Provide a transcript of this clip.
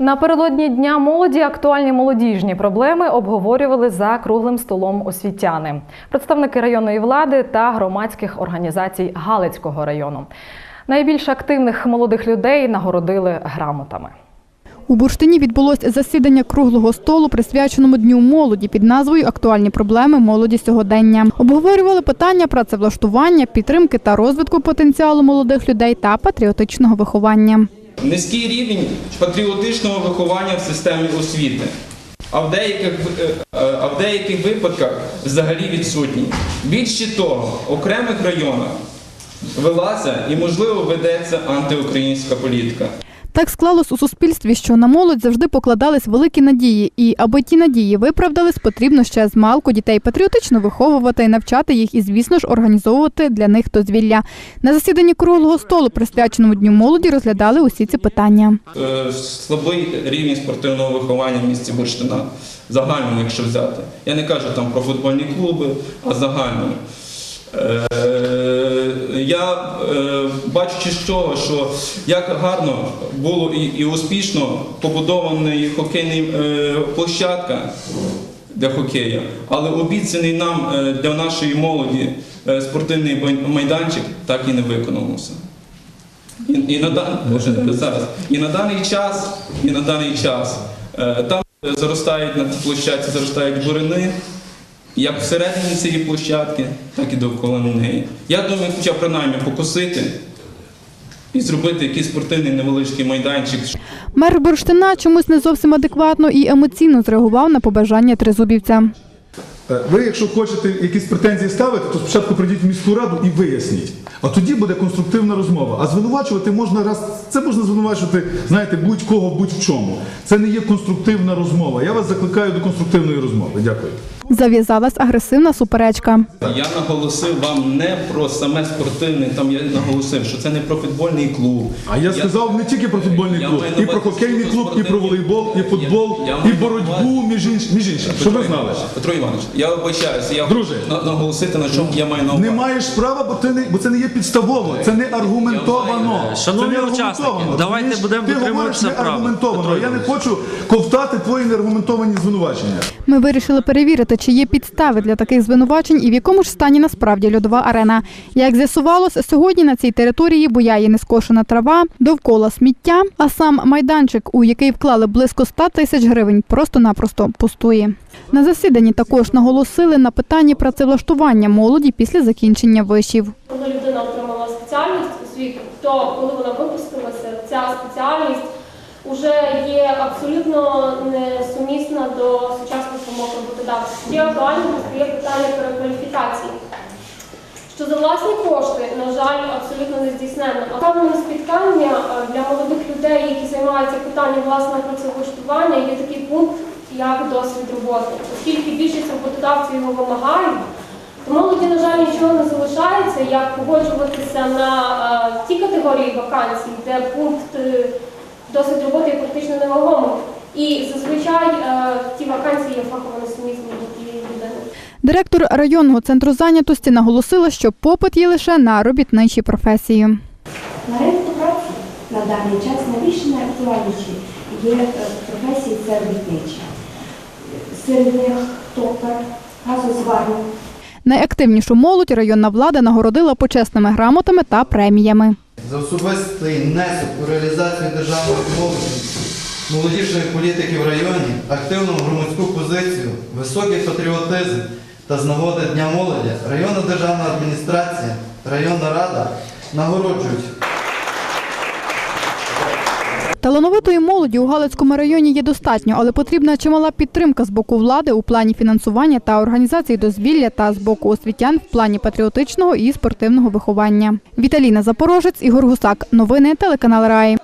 Напередодні дня молоді актуальні молодіжні проблеми обговорювали за круглим столом освітяни, представники районної влади та громадських організацій Галицького району. Найбільш активних молодих людей нагородили грамотами. У Бурштині відбулось засідання круглого столу, присвяченому Дню молоді під назвою Актуальні проблеми молоді сьогодення. Обговорювали питання працевлаштування, підтримки та розвитку потенціалу молодих людей та патріотичного виховання. Низький рівень патріотичного виховання в системі освіти. А в деяких, е, е, а в деяких випадках взагалі відсутній. Більше того, в окремих районах велася і, можливо, ведеться антиукраїнська політика. Так склалось у суспільстві, що на молодь завжди покладались великі надії, і аби ті надії виправдались, потрібно ще з малку дітей патріотично виховувати і навчати їх, і звісно ж організовувати для них дозвілля. На засіданні круглого столу, присвяченому Дню молоді, розглядали усі ці питання. Е, Слабий рівень спортивного виховання в місті Бурштина. Загально, якщо взяти. Я не кажу там про футбольні клуби, а загально. Я е, бачучи з цього, що як гарно було і, успішно побудована хокейна е, площадка для хокею, але обіцяний нам е, для нашої молоді спортивний майданчик так і не виконався. І, і, на, дан- зараз, і на даний час, і на даний час там заростають на цій площадці, заростають бурини, як всередині цієї площадки, так і довкола неї. Я думаю, хоча б принаймні покосити і зробити якийсь спортивний невеличкий майданчик, Мер Бурштина чомусь не зовсім адекватно і емоційно зреагував на побажання тризубівця. Е, Ви, якщо хочете якісь претензії ставити, то спочатку прийдіть в міську раду і виясніть. А тоді буде конструктивна розмова. А звинувачувати можна раз. Це можна звинувачувати, знаєте, будь-кого будь-в чому. Це не є конструктивна розмова. Я вас закликаю до конструктивної розмови. Дякую. Зав'язалась агресивна суперечка. Я наголосив вам не про саме спортивне, там я наголосив, що це не про футбольний клуб. А я сказав не тільки про футбольний Я клуб, і про хокейний що клуб, і про волейбол, і футбол, Я- я і боротьбу між іншим, між іншим. Щоб ви знали. Петро Іванович, я вибачаюся, я Друже. наголосити на чому я маю на увазі. Не маєш права, бо це не бо це не є підставово, це не аргументовано. Шановні Це не учасники, давайте будемо Ти говориш дотримуватися не аргументовано. Я не хочу ковтати твої неаргументовані звинувачення. Ми вирішили перевірити, чи є підстави для таких звинувачень і в якому ж стані насправді льодова арена. Як з'ясувалось, сьогодні на цій території буяє нескошена трава, довкола сміття, а сам майданчик, у який вклали близько 100 тисяч гривень, просто-напросто пустує. На засіданні також наголосили на питанні працевлаштування молоді після закінчення вишів. Коли людина отримала спеціальність освіту, то коли вона випустилася, ця спеціальність вже є абсолютно несумісна до сучасних вимог роботодавця. Є актуальним стає питання перекваліфікації. Що за власні кошти, на жаль, абсолютно не здійснено. А певне спіткання е, для молодих людей, які займаються питанням власного працевлаштування, є такий пункт, як досвід роботи. Оскільки більшість роботодавців його вимагають, то молоді, на жаль, нічого не залишається, як погоджуватися на е, ті категорії вакансій, де пункт е, досвід роботи є практично невагомим. І зазвичай е, ті вакансії є фахово несумісні до тієї людини. Директор районного центру зайнятості наголосила, що попит є лише на робітничі професії. На ринку праці на даний час найбільш найактуальніші є е, професії це робітничі. Серед них токар, газозварник, Найактивнішу молодь районна влада нагородила почесними грамотами та преміями. За особистий внесок у реалізацію державної молоді, молодіжної політики в районі, активну громадську позицію, високий патріотизм та з нагоди Дня молоді районна державна адміністрація, районна рада нагороджують Талановитої молоді у Галицькому районі є достатньо, але потрібна чимала підтримка з боку влади у плані фінансування та організації дозвілля та з боку освітян в плані патріотичного і спортивного виховання. Віталіна Запорожець, Ігор Гусак. Новини телеканал Раї.